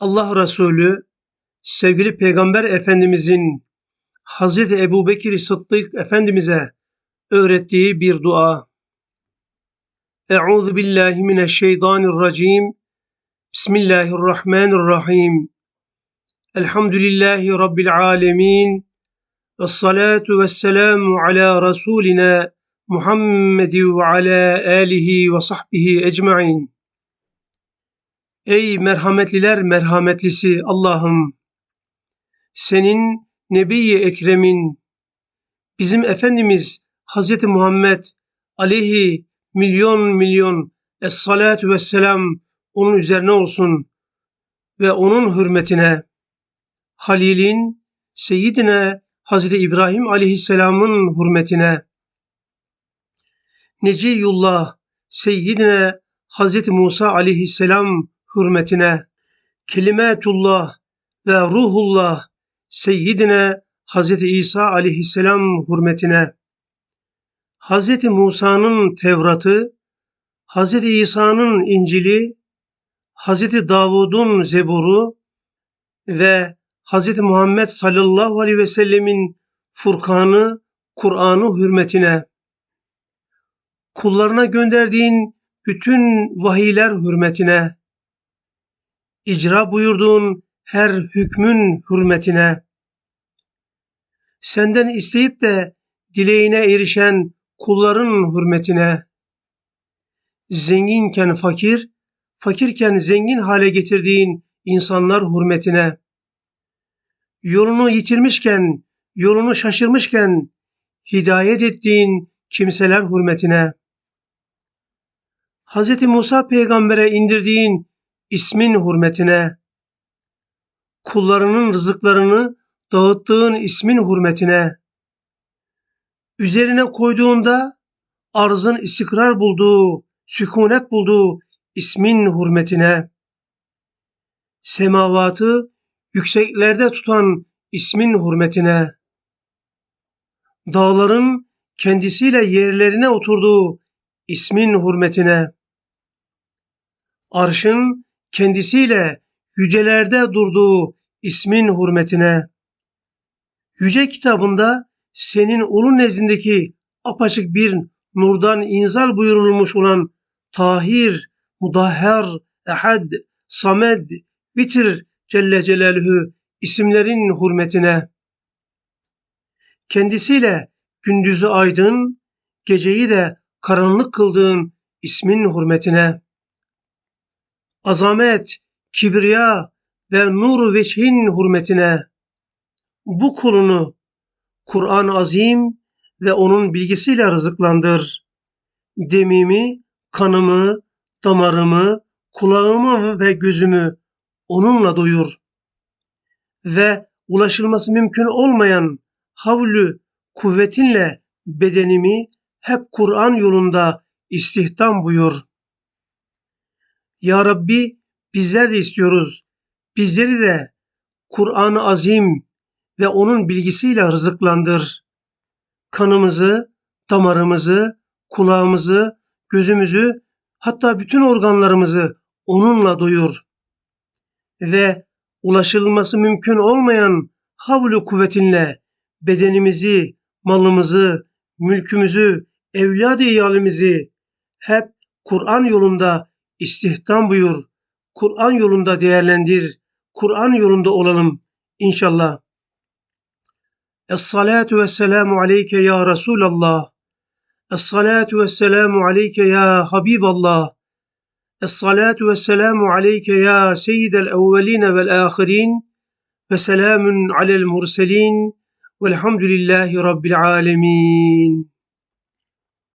Allah Resulü sevgili Peygamber Efendimizin Hazreti Ebubekir Sıddık Efendimiz'e öğrettiği bir dua. Euzu billahi mineşşeytanirracim. Bismillahirrahmanirrahim. Elhamdülillahi rabbil alamin. Ves salatu vesselamu ala rasulina Muhammed ve ala alihi ve sahbihi ecmaîn. Ey merhametliler merhametlisi Allah'ım! Senin Nebi-i Ekrem'in, bizim Efendimiz Hazreti Muhammed aleyhi milyon milyon es-salatu vesselam onun üzerine olsun ve onun hürmetine Halil'in, Seyyidine Hazreti İbrahim aleyhisselamın hürmetine Neciyullah, Seyyidine Hazreti Musa aleyhisselam hürmetine Kelimetullah ve Ruhullah Seyyidine Hazreti İsa aleyhisselam hürmetine. Hazreti Musa'nın Tevrat'ı, Hazreti İsa'nın İncil'i, Hazreti Davud'un Zebur'u ve Hazreti Muhammed sallallahu aleyhi ve sellemin Furkan'ı, Kur'an'ı hürmetine, kullarına gönderdiğin bütün vahiyler hürmetine, icra buyurduğun her hükmün hürmetine, senden isteyip de dileğine erişen kulların hürmetine, zenginken fakir, fakirken zengin hale getirdiğin insanlar hürmetine, yolunu yitirmişken, yolunu şaşırmışken hidayet ettiğin kimseler hürmetine, Hz. Musa peygambere indirdiğin ismin hürmetine, kullarının rızıklarını dağıttığın ismin hürmetine, üzerine koyduğunda arzın istikrar bulduğu, sükunet bulduğu ismin hürmetine, semavatı yükseklerde tutan ismin hürmetine, dağların kendisiyle yerlerine oturduğu ismin hürmetine, arşın kendisiyle yücelerde durduğu ismin hürmetine, yüce kitabında senin ulu nezdindeki apaçık bir nurdan inzal buyurulmuş olan Tahir, Mudahher, Ehad, Samed, Vitir Celle Celaluhu isimlerin hürmetine, kendisiyle gündüzü aydın, geceyi de karanlık kıldığın ismin hürmetine, azamet, kibriya ve nur veçhin hürmetine bu kulunu Kur'an azim ve onun bilgisiyle rızıklandır. Demimi, kanımı, damarımı, kulağımı ve gözümü onunla doyur. Ve ulaşılması mümkün olmayan havlü kuvvetinle bedenimi hep Kur'an yolunda istihdam buyur. Ya Rabbi bizler de istiyoruz. Bizleri de Kur'an-ı Azim ve onun bilgisiyle rızıklandır. Kanımızı, damarımızı, kulağımızı, gözümüzü, hatta bütün organlarımızı onunla doyur. Ve ulaşılması mümkün olmayan havlu kuvvetinle bedenimizi, malımızı, mülkümüzü, evladı hep Kur'an yolunda istihdam buyur. Kur'an yolunda değerlendir. Kur'an yolunda olalım inşallah. Es-salatu vesselamu aleyke ya Resulallah. Es-salatu vesselamu aleyke ya Habiballah. Es-salatu vesselamu aleyke ya seyyidel evveline vel ahirin. Ve selamun alel murselin. Velhamdülillahi Rabbil alemin.